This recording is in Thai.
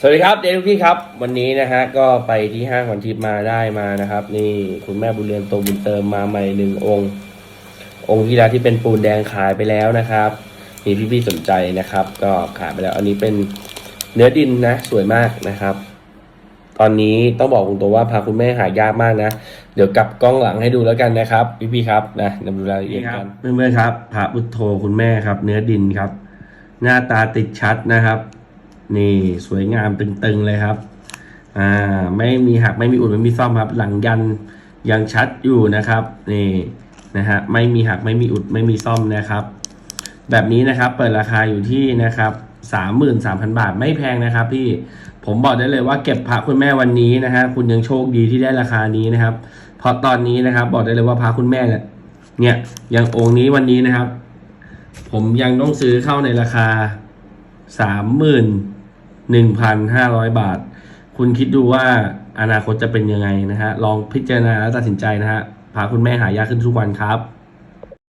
สวัสดีครับเดนทุกที่ครับ วันนี้นะฮะก็ไปที่ห้างขวัญทิพย์มาได้มานะครับ นี่คุณแม่บุญเรือนโตบุญเติมมาใหม่หนึ่งองค์ องค์ที่แล้วที่เป็นปูนแดงขายไปแล้วนะครับมีพี่ๆสนใจนะครับ ก็ขายไปแล้ว อันนี้เป็นเนื้อดินนะ สวยมากนะครับ ตอนนี้ต้องบอกตรงๆว่าพาคุณแม่หายากมากนะ เดี๋ยวกลับกล้องหลังให้ดูแล้วกันนะครับ พี่ๆครับนะนำดูรายละเอียดกันเพื่อนๆครับพระพุทโธคุณแม่ครับ เนื้อดินครับ หน้าตาติดชัดนะครับ นี่สวยงามตึงๆเลยครับ อ่าไม่มีหักไม่มีอุดไม่มีซ่อมครับ หลังยันยังชัดอยู่นะครับ นี่นะฮะไม่มีหักไม่มีอุดไม่มีซ่อมนะครับ แบบนี้นะครับเปิดราคาอยู่ที่นะครับสามหมื่นสามพันบาทไม่แพงนะครับ พี่ผมบอกได้เลยว่าเก็บพระคุณแม่วันนี้นะฮะคุณยังโชคดีที่ได้ราคานี้นะครับเพราะตอนนี้นะครับ บอกได้เลยว่าพระคุณแม่เนี่ยเนี่ยอย่างองค์นี้วันนี้นะครับ ผมยังต้องซื้อเข้าในราคาสามหมื่น หนึ่งพันห้าร้อยบาท คุณคิดดูว่าอนาคตจะเป็นยังไงนะฮะ ลองพิจารณาแล้วตัดสินใจนะฮะ พาคุณแม่หายากขึ้นทุกวันครับ